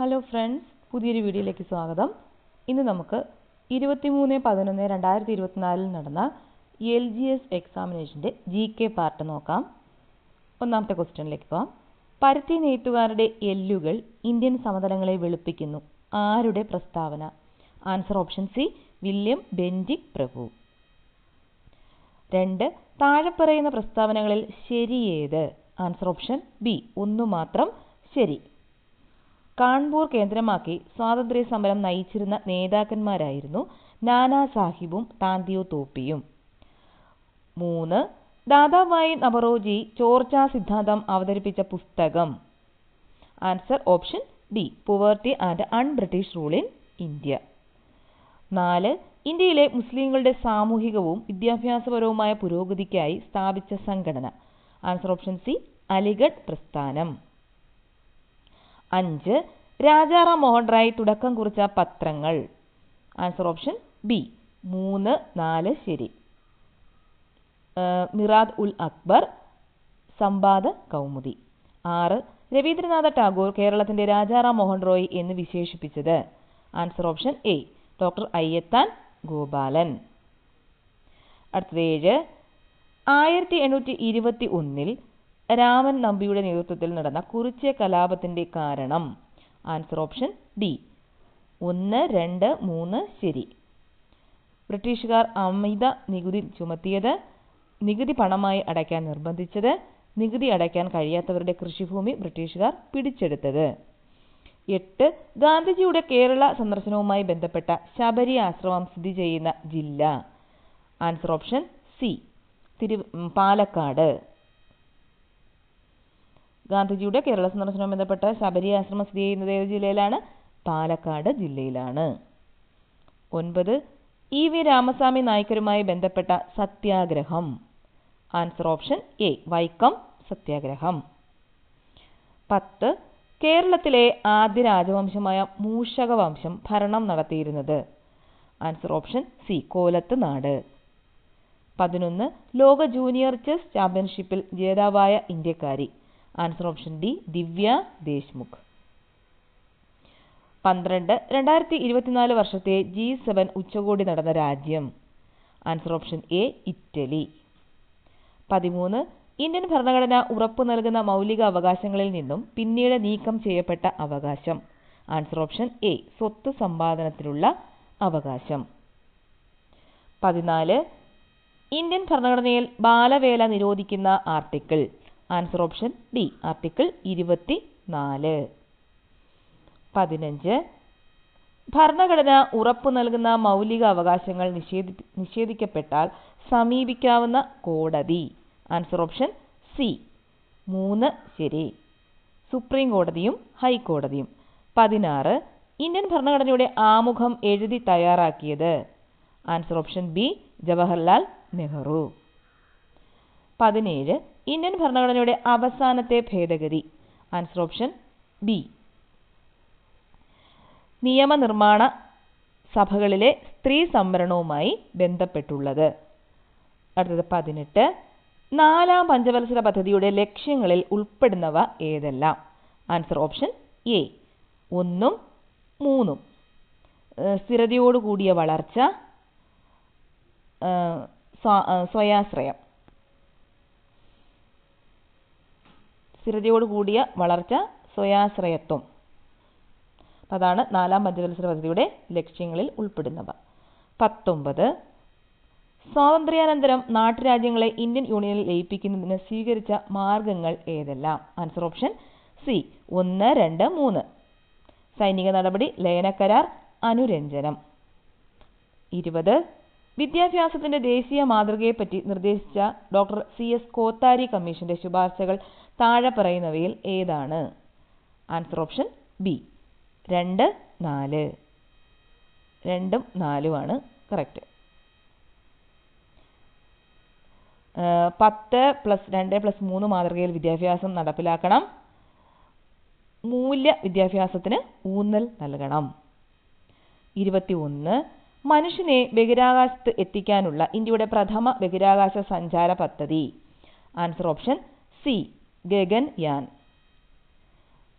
Hello friends പുതിയൊരു വീഡിയോയിലേക്ക് സ്വാഗതം. ഇന്ന് നമുക്ക് ഇരുപത്തിമൂന്ന് പതിനൊന്ന് രണ്ടായിരത്തി ഇരുപത്തിനാലിൽ നടന്ന എൽ ജി എസ് എക്സാമിനേഷന്റെ ജി കെ പാർട്ട് നോക്കാം. ഒന്നാമത്തെ ക്വസ്റ്റ്യനിലേക്ക് പോകാം പരുത്തി നെയ്ത്തുകാരുടെ എല്ലുകൾ ഇന്ത്യൻ സമതലങ്ങളെ വെളുപ്പിക്കുന്നു. ആരുടെ പ്രസ്താവന? Answer option C William Bentinck പ്രഭു രണ്ട് താഴെ പറയുന്ന പ്രസ്താവനകളിൽ ശരിയേത് ആൻസർ ഓപ്ഷൻ ബി ഒന്നു മാത്രം ശരി. കാൺപൂർ കേന്ദ്രമാക്കി സ്വാതന്ത്ര്യ സമരം നയിച്ചിരുന്ന നേതാക്കന്മാരായിരുന്നു നാനാ സാഹിബും താന്തിയോ തോപ്പിയും. മൂന്ന് ദാദാബായി നവറോജി ചോർച്ച സിദ്ധാന്തം അവതരിപ്പിച്ച പുസ്തകം. Answer option D poverty and un British rule in India. നാല് ഇന്ത്യയിലെ മുസ്ലിങ്ങളുടെ സാമൂഹികവും വിദ്യാഭ്യാസപരവുമായ പുരോഗതിക്കായി സ്ഥാപിച്ച സംഘടന. ആൻസർ ഓപ്ഷൻ സി അലിഗഡ് പ്രസ്ഥാനം. അഞ്ച് രാജാറാം മോഹൻ റായ് തുടക്കം കുറിച്ച പത്രങ്ങൾ. ആൻസർ ഓപ്ഷൻ ബി മൂന്ന് നാല് ശരി. മിറാദ് ഉൽ അക്ബർ സംവാദ കൗമുദി. ആറ് രവീന്ദ്രനാഥ ടാഗോർ കേരളത്തിന്റെ രാജാറാം മോഹൻ റോയ് എന്ന് വിശേഷിപ്പിച്ചത്. Answer option A doctor Ayyathan Gopalan. അടുത്തത് ഏഴ് ആയിരത്തി എണ്ണൂറ്റി ഇരുപത്തി ഒന്നിൽ രാമൻ നമ്പിയുടെ നേതൃത്വത്തിൽ നടന്ന കുറിച്യ കലാപത്തിന്റെ കാരണം. ആൻസർ ഓപ്ഷൻ ഡി ഒന്ന് രണ്ട് മൂന്ന് ശരി. ബ്രിട്ടീഷുകാർ അമിത നികുതി ചുമത്തിയത് നികുതി പണമായി അടയ്ക്കാൻ നിർബന്ധിച്ചത് നികുതി അടയ്ക്കാൻ കഴിയാത്തവരുടെ കൃഷിഭൂമി ബ്രിട്ടീഷുകാർ പിടിച്ചെടുത്തത്. എട്ട് ഗാന്ധിജിയുടെ കേരള സന്ദർശനവുമായി ബന്ധപ്പെട്ട ശബരി ആശ്രമം സ്ഥിതി ചെയ്യുന്ന ജില്ല. ആൻസർ ഓപ്ഷൻ സി തിരു പാലക്കാട്. ഗാന്ധിജിയുടെ കേരള സന്ദർശനവുമായി ബന്ധപ്പെട്ട ശബരി ആശ്രമം സ്ഥിതി ചെയ്യുന്നത് ഏത് ജില്ലയിലാണ്? പാലക്കാട് ജില്ലയിലാണ്. ഒൻപത് ഇ വി രാമസ്വാമി നായ്ക്കരുമായി ബന്ധപ്പെട്ട സത്യാഗ്രഹം. ആൻസർ ഓപ്ഷൻ എ വൈക്കം സത്യാഗ്രഹം. പത്ത് കേരളത്തിലെ ആദ്യ രാജവംശമായ മൂഷക വംശം ഭരണം നടത്തിയിരുന്നത്. ആൻസർ ഓപ്ഷൻ സി കോലത്ത് നാട്. പതിനൊന്ന് ലോക ജൂനിയർ ചെസ് ചാമ്പ്യൻഷിപ്പിൽ ജേതാവായ ഇന്ത്യക്കാരി answer option D Divya Deshmukh പന്ത്രണ്ട് രണ്ടായിരത്തി ഇരുപത്തിനാല് വർഷത്തെ ജി സെവൻ ഉച്ചകോടി നടന്ന രാജ്യം. ആൻസർ ഓപ്ഷൻ എ ഇറ്റലി പതിമൂന്ന് ഇന്ത്യൻ ഭരണഘടന ഉറപ്പു നൽകുന്ന മൗലിക അവകാശങ്ങളിൽ നിന്നും പിന്നീട് നീക്കം ചെയ്യപ്പെട്ട അവകാശം. ആൻസർ ഓപ്ഷൻ എ സ്വത്ത് സമ്പാദനത്തിലുള്ള അവകാശം. പതിനാല് ഇന്ത്യൻ ഭരണഘടനയിൽ ബാലവേല നിരോധിക്കുന്ന article answer option D article ഇരുപത്തി നാല് പതിനഞ്ച്. ഭരണഘടന ഉറപ്പു നൽകുന്ന മൗലിക അവകാശങ്ങൾ നിഷേധി നിഷേധിക്കപ്പെട്ടാൽ സമീപിക്കാവുന്ന കോടതി. ആൻസർ ഓപ്ഷൻ സി മൂന്ന് ശരി. സുപ്രീം കോടതിയും ഹൈക്കോടതിയും. പതിനാറ്. ഇന്ത്യൻ ഭരണഘടനയുടെ ആമുഖം എഴുതി തയ്യാറാക്കിയത്. Answer option B Jawaharlal Nehru. പതിനേഴ്. ഇന്ത്യൻ ഭരണഘടനയുടെ അവസാനത്തെ ഭേദഗതി. ആൻസർ ഓപ്ഷൻ ബി നിയമനിർമ്മാണ സഭകളിലെ സ്ത്രീ സംവരണവുമായി ബന്ധപ്പെട്ടുള്ളത്. അടുത്തത് പതിനെട്ട്. നാലാം പഞ്ചവത്സര പദ്ധതിയുടെ ലക്ഷ്യങ്ങളിൽ ഉൾപ്പെടുന്നവ ഏതെല്ലാം? ആൻസർ ഓപ്ഷൻ എ ഒന്നും മൂന്നും. സ്ഥിരതയോടുകൂടിയ വളർച്ച സ്വയാശ്രയം. സ്ഥിരതയോടുകൂടിയ വളർച്ച സ്വയാശ്രയത്വം. അതാണ് നാലാം പഞ്ചവത്സര പദ്ധതിയുടെ ലക്ഷ്യങ്ങളിൽ ഉൾപ്പെടുന്നവ. പത്തൊമ്പത് സ്വാതന്ത്ര്യാനന്തരം നാട്ടുരാജ്യങ്ങളെ ഇന്ത്യൻ യൂണിയനിൽ ലയിപ്പിക്കുന്നതിന് സ്വീകരിച്ച മാർഗങ്ങൾ ഏതെല്ലാം? ആൻസർ ഓപ്ഷൻ സി ഒന്ന് രണ്ട് മൂന്ന്. സൈനിക നടപടി ലയനക്കരാർ അനുരഞ്ജനം. ഇരുപത് വിദ്യാഭ്യാസത്തിന്റെ ദേശീയ മാതൃകയെപ്പറ്റി നിർദ്ദേശിച്ച ഡോക്ടർ സി എസ് കോത്താരി കമ്മീഷന്റെ ശുപാർശകൾ താഴെ പറയുന്നവയിൽ ഏതാണ്? ആൻസർ ഓപ്ഷൻ ബി രണ്ട് നാല്. രണ്ടും നാലുമാണ് കറക്റ്റ് പത്ത് പ്ലസ് രണ്ട് പ്ലസ് മൂന്ന് മാതൃകയിൽ വിദ്യാഭ്യാസം നടപ്പിലാക്കണം. മൂല്യ വിദ്യാഭ്യാസത്തിന് ഊന്നൽ നൽകണം. ഇരുപത്തി ഒന്ന് മനുഷ്യനെ ബഹിരാകാശത്ത് എത്തിക്കാനുള്ള ഇന്ത്യയുടെ പ്രഥമ ബഹിരാകാശ സഞ്ചാര പദ്ധതി. ആൻസർ ഓപ്ഷൻ സി ഗഗൻ യാൻ.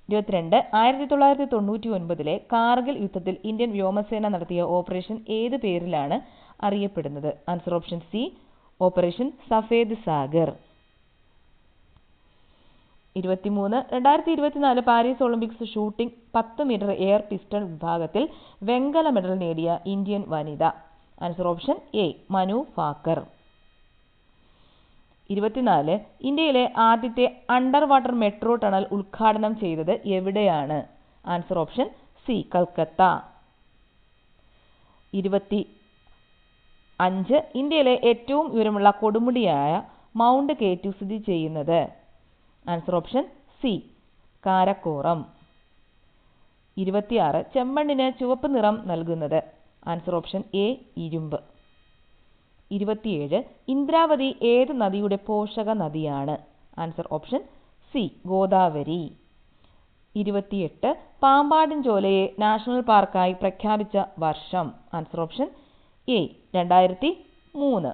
ഇരുപത്തിരണ്ട് ആയിരത്തി തൊള്ളായിരത്തി തൊണ്ണൂറ്റി ഒൻപതിലെ കാർഗിൽ യുദ്ധത്തിൽ ഇന്ത്യൻ വ്യോമസേന നടത്തിയ ഓപ്പറേഷൻ ഏത് പേരിലാണ് അറിയപ്പെടുന്നത്? Answer option C operation Safed Sagar. ഇരുപത്തിമൂന്ന് രണ്ടായിരത്തി ഇരുപത്തിനാല് പാരീസ് ഒളിമ്പിക്സ് ഷൂട്ടിംഗ് പത്ത് മീറ്റർ എയർ പിസ്റ്റൾ വിഭാഗത്തിൽ വെങ്കല മെഡൽ നേടിയ Indian Vanitha. Answer option A Manu Bhaker. ഇരുപത്തിനാല് ഇന്ത്യയിലെ ആദ്യത്തെ അണ്ടർ വാട്ടർ മെട്രോ ടണൽ ഉദ്ഘാടനം ചെയ്തത് എവിടെയാണ്? Answer option C Calcutta. ഇരുപത്തി അഞ്ച് ഇന്ത്യയിലെ ഏറ്റവും ഉയരമുള്ള കൊടുമുടിയായ മൗണ്ട് കേറ്റു സ്ഥിതി ചെയ്യുന്നത്? Answer option C Karakoram. ഇരുപത്തിയാറ് ചെമ്മണ്ണിന് ചുവപ്പ് നിറം നൽകുന്നത്? ആൻസർ ഓപ്ഷൻ എ ഇരുമ്പ്. ഇരുപത്തിയേഴ് ഇന്ദ്രാവതി ഏത് നദിയുടെ പോഷക നദിയാണ്? Answer option C Godavari. ഇരുപത്തിയെട്ട് പാമ്പാടിൻചോലയെ നാഷണൽ പാർക്കായി പ്രഖ്യാപിച്ച വർഷം. ആൻസർ ഓപ്ഷൻ എ രണ്ടായിരത്തി മൂന്ന്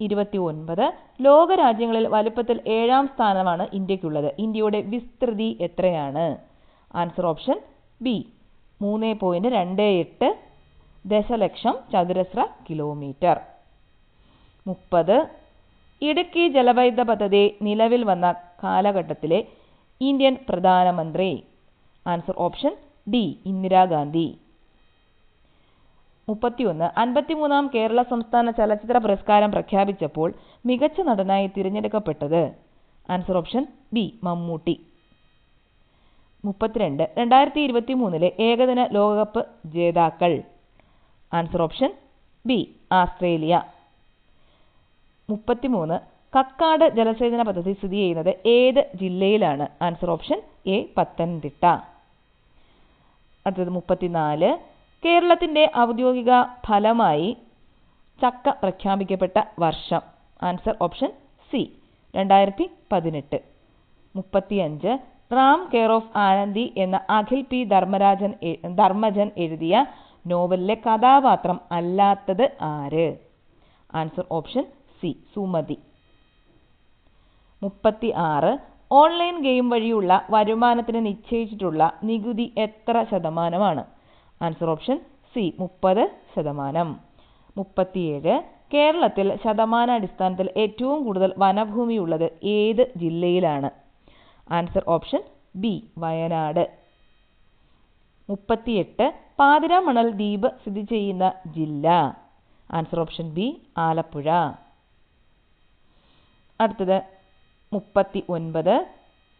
ഇരുപത്തി ഒൻപത് ലോകരാജ്യങ്ങളിൽ വലുപ്പത്തിൽ ഏഴാം സ്ഥാനമാണ് ഇന്ത്യക്കുള്ളത്. ഇന്ത്യയുടെ വിസ്തൃതി എത്രയാണ്? ആൻസർ ഓപ്ഷൻ ബി മൂന്ന് പോയിന്റ് രണ്ട് എട്ട് ദശലക്ഷം ചതുരശ്ര കിലോമീറ്റർ മുപ്പത്. ഇടുക്കി ജലവൈദ്യുത പദ്ധതി നിലവിൽ വന്ന കാലഘട്ടത്തിലെ ഇന്ത്യൻ പ്രധാനമന്ത്രി. ആൻസർ ഓപ്ഷൻ ഡി ഇന്ദിരാഗാന്ധി മുപ്പത്തിയൊന്ന്. അൻപത്തിമൂന്നാം കേരള സംസ്ഥാന ചലച്ചിത്ര പുരസ്കാരം പ്രഖ്യാപിച്ചപ്പോൾ മികച്ച നടനായി തിരഞ്ഞെടുക്കപ്പെട്ടത്. Answer option B Mammootty. മുപ്പത്തിരണ്ട്. രണ്ടായിരത്തി ഇരുപത്തി മൂന്നിലെ ഏകദിന ലോകകപ്പ് ജേതാക്കൾ. Answer option B Australia. മുപ്പത്തിമൂന്ന്. കക്കാട് ജലസേചന പദ്ധതി സ്ഥിതി ചെയ്യുന്നത് ഏത് ജില്ലയിലാണ്? Answer option A Pathanamthitta. അടുത്തത് മുപ്പത്തിനാല്. കേരളത്തിന്റെ ഔദ്യോഗിക ഫലമായി ചക്ക പ്രഖ്യാപിക്കപ്പെട്ട വർഷം. ആൻസർ ഓപ്ഷൻ സി രണ്ടായിരത്തി പതിനെട്ട് മുപ്പത്തിയഞ്ച്. റാം കെയർ ഓഫ് ആനന്ദി എന്ന അഖിൽ പി ധർമ്മരാജൻ ധർമ്മജൻ എഴുതിയ നോവലിലെ കഥാപാത്രം അല്ലാത്തത് ആര്? Answer option C Sumathi. മുപ്പത്തി ആറ് ഓൺലൈൻ ഗെയിം വഴിയുള്ള വരുമാനത്തിന് നിശ്ചയിച്ചിട്ടുള്ള നികുതി എത്ര ശതമാനമാണ്? ആൻസർ ഓപ്ഷൻ സി മുപ്പത് ശതമാനം. മുപ്പത്തിയേഴ്. കേരളത്തിൽ ശതമാനാടിസ്ഥാനത്തിൽ ഏറ്റവും കൂടുതൽ വനഭൂമിയുള്ളത് ഏത് ജില്ലയിലാണ്? Answer option B Wayanad. മുപ്പത്തിയെട്ട്. പാതിരാമണൽ ദ്വീപ് സ്ഥിതി ചെയ്യുന്ന ജില്ല. Answer option B Alappuzha. അടുത്തത് മുപ്പത്തി ഒൻപത്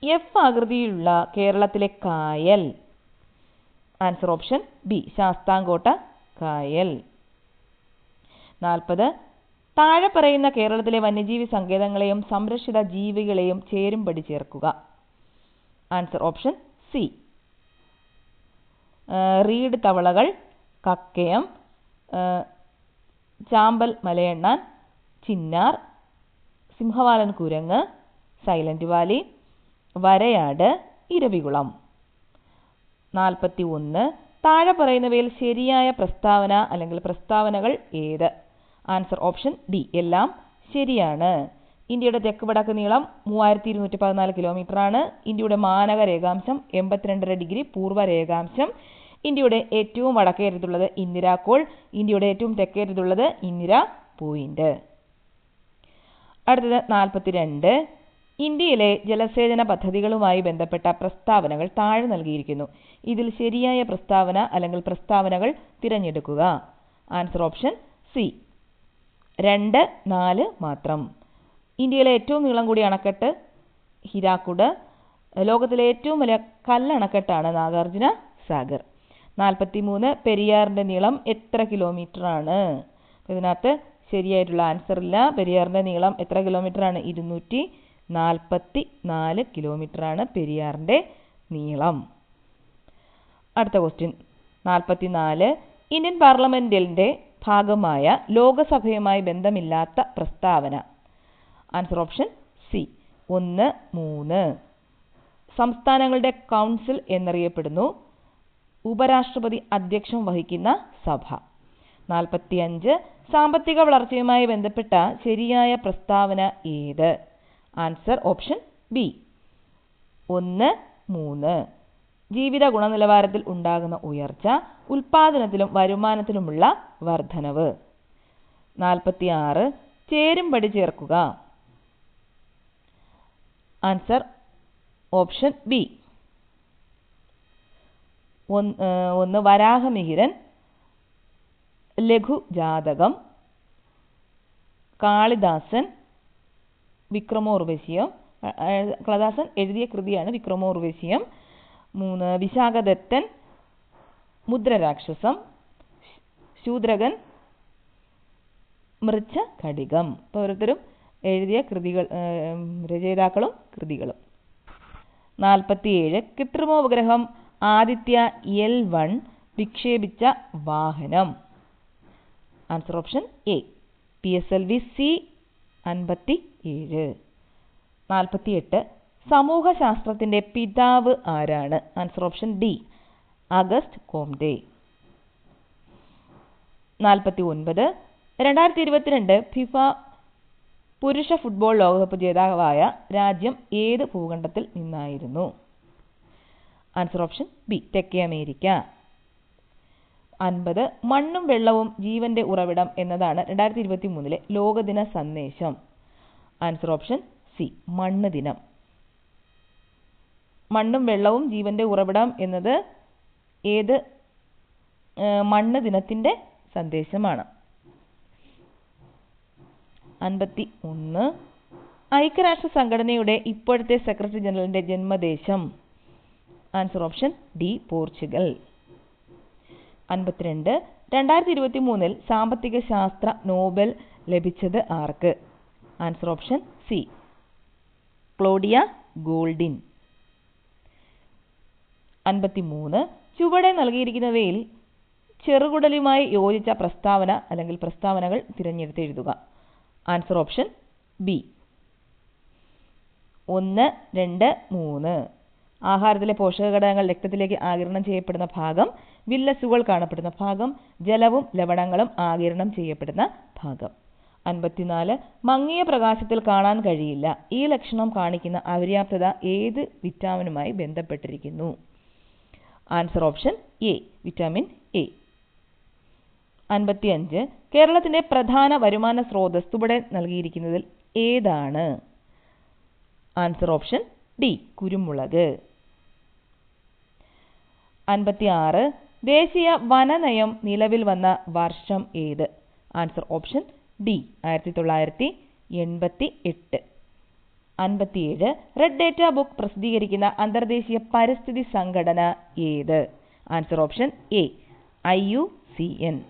എഫ് ആകൃതിയിലുള്ള കേരളത്തിലെ കായൽ. ആൻസർ ഓപ്ഷൻ ബി ശാസ്താംകോട്ട കായൽ. നാൽപ്പത് താഴെ പറയുന്ന കേരളത്തിലെ വന്യജീവി സങ്കേതങ്ങളെയും സംരക്ഷിത ജീവികളെയും ചേരുംപടി ചേർക്കുക. ആൻസർ ഓപ്ഷൻ സി റീഡ് തവളകൾ കക്കയം ചാമ്പൽ മലയണ്ണാൻ ചിന്നാർ സിംഹവാലൻ കുരങ്ങ് സൈലന്റ് വാലി വരയാട് ഇരവികുളം. നാൽപ്പത്തി ഒന്ന് താഴെ പറയുന്നവയിൽ ശരിയായ പ്രസ്താവന അല്ലെങ്കിൽ പ്രസ്താവനകൾ ഏത്? Answer option D. എല്ലാം ശരിയാണ്. ഇന്ത്യയുടെ തെക്ക് വടക്ക് നീളം മൂവായിരത്തി ഇരുന്നൂറ്റി പതിനാല് കിലോമീറ്റർ ആണ് ഇന്ത്യയുടെ മാനക രേഖാംശം എൺപത്തിരണ്ടര ഡിഗ്രി പൂർവ രേഖാംശം. ഇന്ത്യയുടെ ഏറ്റവും വടക്കേറ്റത്തുള്ളത് ഇന്ദിരാ കോൾ ഇന്ത്യയുടെ ഏറ്റവും തെക്കേറ്റത്തുള്ളത് ഇന്ദിര പോയിന്റ്. അടുത്തത് നാൽപ്പത്തിരണ്ട്. ഇന്ത്യയിലെ ജലസേചന പദ്ധതികളുമായി ബന്ധപ്പെട്ട പ്രസ്താവനകൾ താഴെ നൽകിയിരിക്കുന്നു. ഇതിൽ ശരിയായ പ്രസ്താവന അല്ലെങ്കിൽ പ്രസ്താവനകൾ തിരഞ്ഞെടുക്കുക. Answer option C. രണ്ട് നാല് മാത്രം. ഇന്ത്യയിലെ ഏറ്റവും നീളം കൂടിയ അണക്കെട്ട് ഹിരാക്കുട് ലോകത്തിലെ ഏറ്റവും വലിയ കല്ലണക്കെട്ടാണ് നാഗാർജുന സാഗർ. നാൽപ്പത്തി മൂന്ന് പെരിയാറിന്റെ നീളം എത്ര കിലോമീറ്റർ ആണ്? ഇതിനകത്ത് ശരിയായിട്ടുള്ള ആൻസർ ഇല്ല. പെരിയാറിന്റെ നീളം എത്ര കിലോമീറ്റർ ആണ്? ഇരുന്നൂറ്റി നാൽപ്പത്തി നാല് ആണ് പെരിയാറിന്റെ നീളം. അടുത്ത ക്വസ്റ്റ്യൻ നാൽപ്പത്തി നാല് ഇന്ത്യൻ പാർലമെന്റിന്റെ ഭാഗമായ ലോകസഭയുമായി ബന്ധമില്ലാത്ത പ്രസ്താവന. ആൻസർ ഓപ്ഷൻ സി ഒന്ന് മൂന്ന്. സംസ്ഥാനങ്ങളുടെ കൗൺസിൽ എന്നറിയപ്പെടുന്നു. ഉപരാഷ്ട്രപതി അധ്യക്ഷം വഹിക്കുന്ന സഭ. നാൽപ്പത്തിയഞ്ച് സാമ്പത്തിക വളർച്ചയുമായി ബന്ധപ്പെട്ട ശരിയായ പ്രസ്താവന ഏത്? Answer option B. ഒന്ന് മൂന്ന്. ജീവിത ഗുണനിലവാരത്തിൽ ഉണ്ടാകുന്ന ഉയർച്ച ഉൽപാദനത്തിലും വരുമാനത്തിലുമുള്ള വർധനവ്. നാൽപ്പത്തി ആറ് ചേരുംപടി ചേർക്കുക. Answer option B. ഒന്ന് വരാഹമിഹിരൻ ലഘുജാതകം കാളിദാസൻ വിക്രമോർവശീയം കളദാസൻ എഴുതിയ കൃതിയാണ് വിക്രമോർവശീയം. മൂന്ന് വിശാഖദത്തൻ മുദ്രരാക്ഷസം ശൂദ്രകൻ മൃച്ഛ ഘടികം ഓരോരുത്തരും എഴുതിയ കൃതികൾ രചയിതാക്കളും കൃതികളും. നാൽപ്പത്തിയേഴ് കൃത്രിമോപഗ്രഹം ആദിത്യ എൽ വൺ വിക്ഷേപിച്ച വാഹനം. Answer option A P S L V C അൻപത്തി ഏഴ് നാൽപ്പത്തിയെട്ട് സമൂഹശാസ്ത്രത്തിന്റെ പിതാവ് ആരാണ്? Answer option D Auguste Comte നാൽപ്പത്തി ഒൻപത് രണ്ടായിരത്തി ഇരുപത്തിരണ്ട് ഫിഫ പുരുഷ ഫുട്ബോൾ ലോകകപ്പ് ജേതാവായ രാജ്യം ഏത് ഭൂഖണ്ഡത്തിൽ നിന്നായിരുന്നു? ആൻസർ ഓപ്ഷൻ ബി തെക്കേ അമേരിക്ക. അൻപത് മണ്ണും വെള്ളവും ജീവന്റെ ഉറവിടം എന്നതാണ് രണ്ടായിരത്തി ഇരുപത്തി മൂന്നിലെ ലോകദിന സന്ദേശം. ആൻസർ ഓപ്ഷൻ സി മണ്ണ് ദിനം. മണ്ണും വെള്ളവും ജീവന്റെ ഉറവിടം എന്നത് ഏത് മണ്ണ് ദിനത്തിന്റെ സന്ദേശമാണ്. അൻപത്തി ഒന്ന് ഐക്യരാഷ്ട്ര സംഘടനയുടെ ഇപ്പോഴത്തെ സെക്രട്ടറി ജനറലിന്റെ ജന്മദേശം. Answer option D Portugal. അൻപത്തിരണ്ട്. രണ്ടായിരത്തി ഇരുപത്തി മൂന്നിൽ സാമ്പത്തിക ശാസ്ത്ര നോബൽ ലഭിച്ചത് ആർക്ക്? Answer option C. Claudia Goldin. അൻപത്തിമൂന്ന്. ചുവടെ നൽകിയിരിക്കുന്നവയിൽ ചെറുകുടലുമായി യോജിച്ച പ്രസ്താവന അല്ലെങ്കിൽ പ്രസ്താവനകൾ തിരഞ്ഞെടുത്ത് എഴുതുക. Answer option B. ഒന്ന് രണ്ട് മൂന്ന്. ആഹാരത്തിലെ പോഷക ഘടകങ്ങൾ രക്തത്തിലേക്ക് ആകിരണം ചെയ്യപ്പെടുന്ന ഭാഗം വില്ലസുകൾ കാണപ്പെടുന്ന ഭാഗം ജലവും ലവണങ്ങളും ആകിരണം ചെയ്യപ്പെടുന്ന ഭാഗം. അൻപത്തിനാല് മങ്ങിയ പ്രകാശത്തിൽ കാണാൻ കഴിയില്ല. ഈ ലക്ഷണം കാണിക്കുന്ന അപര്യാപ്തത ഏത് വിറ്റാമിനുമായി ബന്ധപ്പെട്ടിരിക്കുന്നു? Answer option A vitamin A. അൻപത്തിയഞ്ച് കേരളത്തിന്റെ പ്രധാന വരുമാന സ്രോതസ് ഇവിടെ നൽകിയിരിക്കുന്നതിൽ ഏതാണ്? ആൻസർ ഓപ്ഷൻ ഡി കുരുമുളക്. അൻപത്തിയാറ്. ദേശീയ വനനയം നിലവിൽ വന്ന വർഷം ഏത്? ആൻസർ ഓപ്ഷൻ ഡി ആയിരത്തി തൊള്ളായിരത്തി എൺപത്തി എട്ട് അൻപത്തിയേഴ്. റെഡ് ഡേറ്റ ബുക്ക് പ്രസിദ്ധീകരിക്കുന്ന അന്തർദേശീയ പരിസ്ഥിതി സംഘടന ഏത്? Answer option A I U C N.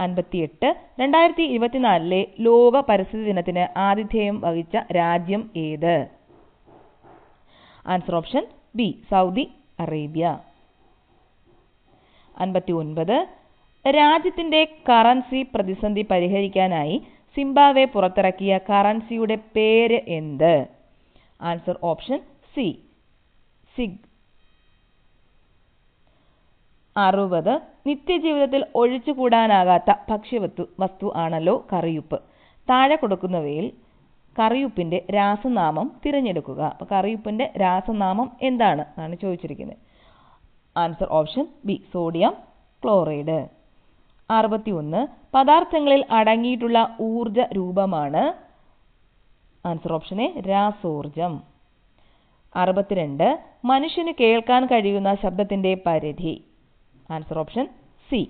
അൻപത്തിയെട്ട്. രണ്ടായിരത്തി ഇരുപത്തിനാലിലെ ലോക പരിസ്ഥിതി ദിനത്തിന് ആതിഥേയം വഹിച്ച രാജ്യം ഏത്? Answer option B Saudi Arabia. അൻപത്തി ഒൻപത് രാജ്യത്തിന്റെ കറൻസി പ്രതിസന്ധി പരിഹരിക്കാനായി സിംബാവെ പുറത്തിറക്കിയ കറൻസിയുടെ പേര് എന്ത്? Answer option C ZiG. അറുപത്. നിത്യജീവിതത്തിൽ ഒഴിച്ചുകൂടാനാകാത്ത ഭക്ഷ്യവസ്തു വസ്തു ആണല്ലോ കറിയുപ്പ്. താഴെ കൊടുക്കുന്നവയിൽ കറിയുപ്പിന്റെ രാസനാമം തിരഞ്ഞെടുക്കുക. അപ്പോൾ കറിയുപ്പിന്റെ രാസനാമം എന്താണ്? എന്നാണ് ചോദിച്ചിരിക്കുന്നത്. Answer option B sodium chloride അറുപത്തി ഒന്ന് പദാർത്ഥങ്ങളിൽ അടങ്ങിയിട്ടുള്ള ഊർജ രൂപമാണ് ആൻസർ ഓപ്ഷൻ എ രാസോർജം. അറുപത്തിരണ്ട് മനുഷ്യന് കേൾക്കാൻ കഴിയുന്ന ശബ്ദത്തിന്റെ പരിധി. ആൻസർ ഓപ്ഷൻ സി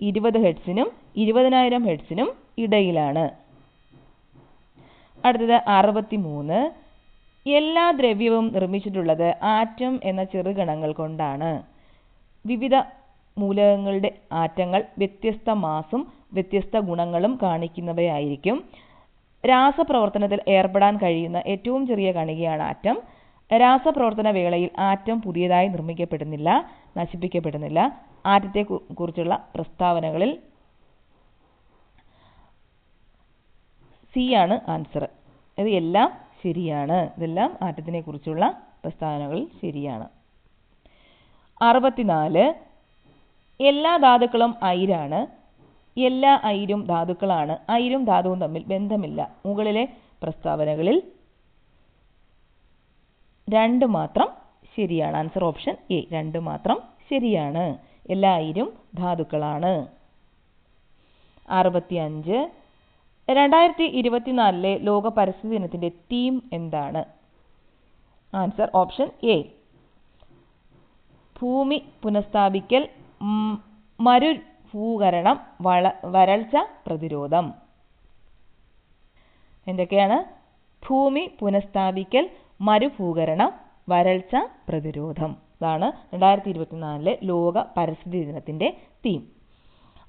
ഇരുപത് ഹെഡ്സിനും ഇരുപതിനായിരം ഹെഡ്സിനും ഇടയിലാണ്. അടുത്തത് അറുപത്തിമൂന്ന് എല്ലാ ദ്രവ്യവും നിർമ്മിച്ചിട്ടുള്ളത് ആറ്റം എന്ന ചെറുകണങ്ങൾ കൊണ്ടാണ്. വിവിധ മൂലകങ്ങളുടെ ആറ്റങ്ങൾ വ്യത്യസ്ത മാസും വ്യത്യസ്ത ഗുണങ്ങളും കാണിക്കുന്നവയായിരിക്കും. രാസപ്രവർത്തനത്തിൽ ഏർപ്പെടാൻ കഴിയുന്ന ഏറ്റവും ചെറിയ കണികയാണ് ആറ്റം. രാസപ്രവർത്തന വേളയിൽ ആറ്റം പുതിയതായി നിർമ്മിക്കപ്പെടുന്നില്ല നശിപ്പിക്കപ്പെടുന്നില്ല. ആറ്റത്തെ കുറിച്ചുള്ള പ്രസ്താവനകളിൽ സി ആണ് ആൻസർ. ഇത് എല്ലാം ശരിയാണ്. ഇതെല്ലാം ആറ്റത്തിനെ കുറിച്ചുള്ള പ്രസ്താവനകൾ ശരിയാണ്. അറുപത്തിനാല് എല്ലാ ധാതുക്കളും അയിരാണ്. എല്ലാ ഐരും ധാതുക്കളാണ്. ഐരും ധാതുവും തമ്മിൽ ബന്ധമില്ല. മുകളിലെ പ്രസ്താവനകളിൽ രണ്ട് മാത്രം ശരിയാണ്. ആൻസർ ഓപ്ഷൻ എ രണ്ട് മാത്രം ശരിയാണ്. എല്ലാ ഐരും ധാതുക്കളാണ്. അറുപത്തിയഞ്ച് രണ്ടായിരത്തി ഇരുപത്തിനാലിലെ ലോക പരിസ്ഥിതി ദിനത്തിന്റെ തീം എന്താണ്? ആൻസർ ഓപ്ഷൻ എ ഭൂമി പുനഃസ്ഥാപിക്കൽ മരു മരുഭൂകരണം വള വരൾച്ച പ്രതിരോധം. എന്തൊക്കെയാണ്? ഭൂമി പുനഃസ്ഥാപിക്കൽ മരുഭൂകരണം വരൾച്ച പ്രതിരോധം. ഇതാണ് രണ്ടായിരത്തി ഇരുപത്തിനാലിലെ ലോക പരിസ്ഥിതി ദിനത്തിന്റെ തീം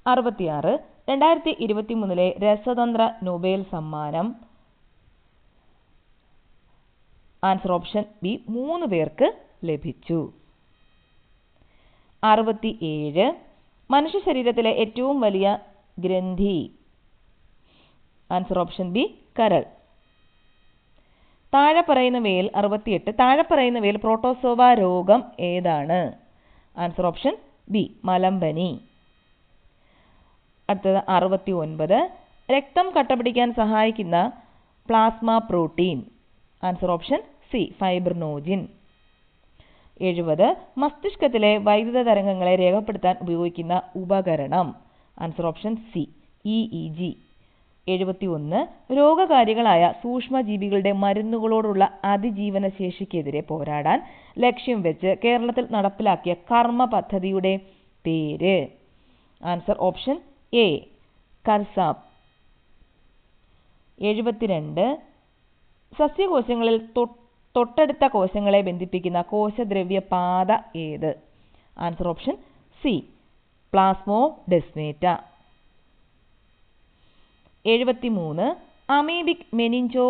അറുപത്തിയാറ് രണ്ടായിരത്തി ഇരുപത്തി മൂന്നിലെ രസതന്ത്ര നൊബേൽ സമ്മാനം. ആൻസർ ഓപ്ഷൻ ബി മൂന്ന് പേർക്ക് ലഭിച്ചു. അറുപത്തി ഏഴ് മനുഷ്യ ശരീരത്തിലെ ഏറ്റവും വലിയ ഗ്രന്ഥി. ആൻസർ ഓപ്ഷൻ ബി കരൾ. താഴെ പറയുന്നവയിൽ അറുപത്തിയെട്ട് താഴെ പറയുന്നവയിൽ പ്രോട്ടോസോവ രോഗം ഏതാണ്? ആൻസർ ഓപ്ഷൻ ബി മലമ്പനി. അടുത്തത് അറുപത്തി ഒൻപത് രക്തം കട്ടപിടിക്കാൻ സഹായിക്കുന്ന plasma protein. Answer option C fibrinogen. എഴുപത്. മസ്തിഷ്കത്തിലെ വൈദ്യുത തരംഗങ്ങളെ രേഖപ്പെടുത്താൻ ഉപയോഗിക്കുന്ന ഉപകരണം. Answer option C E E G. എഴുപത്തി ഒന്ന് രോഗകാരികളായ സൂക്ഷ്മജീവികളുടെ മരുന്നുകളോടുള്ള അതിജീവന ശേഷിക്കെതിരെ പോരാടാൻ ലക്ഷ്യം വെച്ച് കേരളത്തിൽ നടപ്പിലാക്കിയ കർമ്മ പദ്ധതിയുടെ പേര്. Answer option A. കർസാപ്പ് എഴുപത്തിരണ്ട്. സസ്യകോശങ്ങളിൽ തൊട്ടടുത്ത കോശങ്ങളെ ബന്ധിപ്പിക്കുന്ന കോശദ്രവ്യ പാത ഏത്? Answer option C. പ്ലാസ്മോ ഡെസ്മേറ്റ എഴുപത്തിമൂന്ന്. അമീബിക് മെനിഞ്ചോ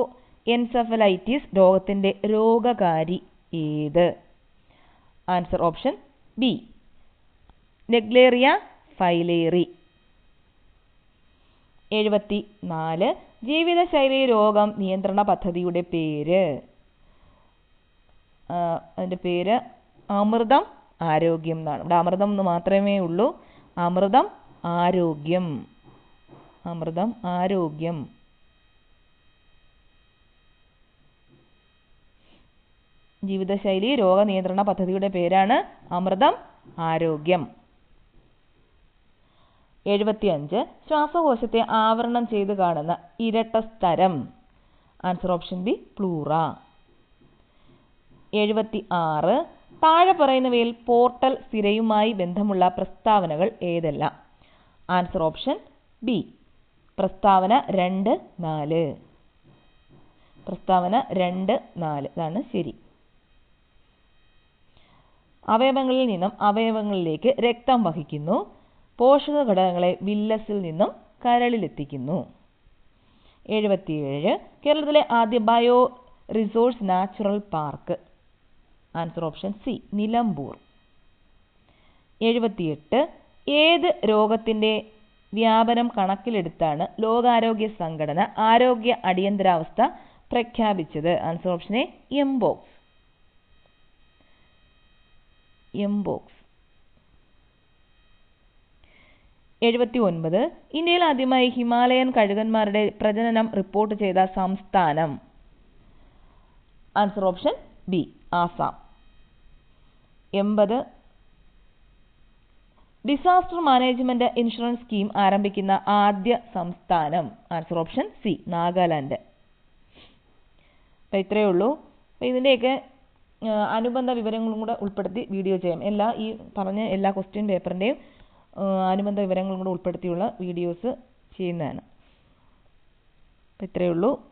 എൻസഫലൈറ്റിസ് രോഗത്തിന്റെ രോഗകാരി ഏത്? Answer option B. Naegleria fowleri. എഴുപത്തി നാല് ജീവിതശൈലി രോഗം നിയന്ത്രണ പദ്ധതിയുടെ പേര്. അതിന്റെ പേര് അമൃതം ആരോഗ്യം എന്നാണ്. ഇവിടെ അമൃതം എന്ന് മാത്രമേ ഉള്ളൂ. അമൃതം ആരോഗ്യം. അമൃതം ആരോഗ്യം. ജീവിതശൈലി രോഗനിയന്ത്രണ പദ്ധതിയുടെ പേരാണ് അമൃതം ആരോഗ്യം. എഴുപത്തിയഞ്ച്. ശ്വാസകോശത്തെ ആവരണം ചെയ്ത് കാണുന്ന ഇരട്ട സ്തരം ആൻസർ ഓപ്ഷൻ ബി പ്ലൂറ എഴുപത്തി ആറ് താഴെ പറയുന്നവയിൽ പോർട്ടൽ സ്ഥിരയുമായി ബന്ധമുള്ള പ്രസ്താവനകൾ ഏതെല്ലാം? ആൻസർ ഓപ്ഷൻ ബി പ്രസ്താവന രണ്ട് നാല്. പ്രസ്താവന രണ്ട് നാല്. ഇതാണ് ശരി. അവയവങ്ങളിൽ നിന്നും അവയവങ്ങളിലേക്ക് രക്തം വഹിക്കുന്നു. പോഷക ഘടകങ്ങളെ വില്ലസിൽ നിന്നും കരളിലെത്തിക്കുന്നു. എഴുപത്തിയേഴ്. കേരളത്തിലെ ആദ്യ bio resource natural park answer option C Nilambur. എഴുപത്തിയെട്ട്. ഏത് രോഗത്തിന്റെ വ്യാപനം കണക്കിലെടുത്താണ് ലോകാരോഗ്യ സംഘടന ആരോഗ്യ അടിയന്തരാവസ്ഥ പ്രഖ്യാപിച്ചത്? Answer option A mpox mpox എഴുപത്തി ഒൻപത് ഇന്ത്യയിൽ ആദ്യമായി ഹിമാലയൻ കഴുകന്മാരുടെ പ്രജനനം റിപ്പോർട്ട് ചെയ്ത സംസ്ഥാനം. Answer option B Assam. എൺപത്. ഡിസാസ്റ്റർ മാനേജ്മെന്റ് ഇൻഷുറൻസ് സ്കീം ആരംഭിക്കുന്ന ആദ്യ സംസ്ഥാനം. Answer option C Nagaland. അപ്പം ഇത്രയേ ഉള്ളൂ. അപ്പം ഇതിന്റെയൊക്കെ അനുബന്ധ വിവരങ്ങളും കൂടെ ഉൾപ്പെടുത്തി വീഡിയോ ചെയ്യാം. എല്ലാ ഈ പറഞ്ഞ എല്ലാ ക്വസ്റ്റ്യൻ പേപ്പറിന്റെയും അനുബന്ധ വിവരങ്ങളും കൂടെ ഉൾപ്പെടുത്തിയുള്ള വീഡിയോസ് ചെയ്യുന്നതാണ്. ഇത്രയേ ഉള്ളൂ.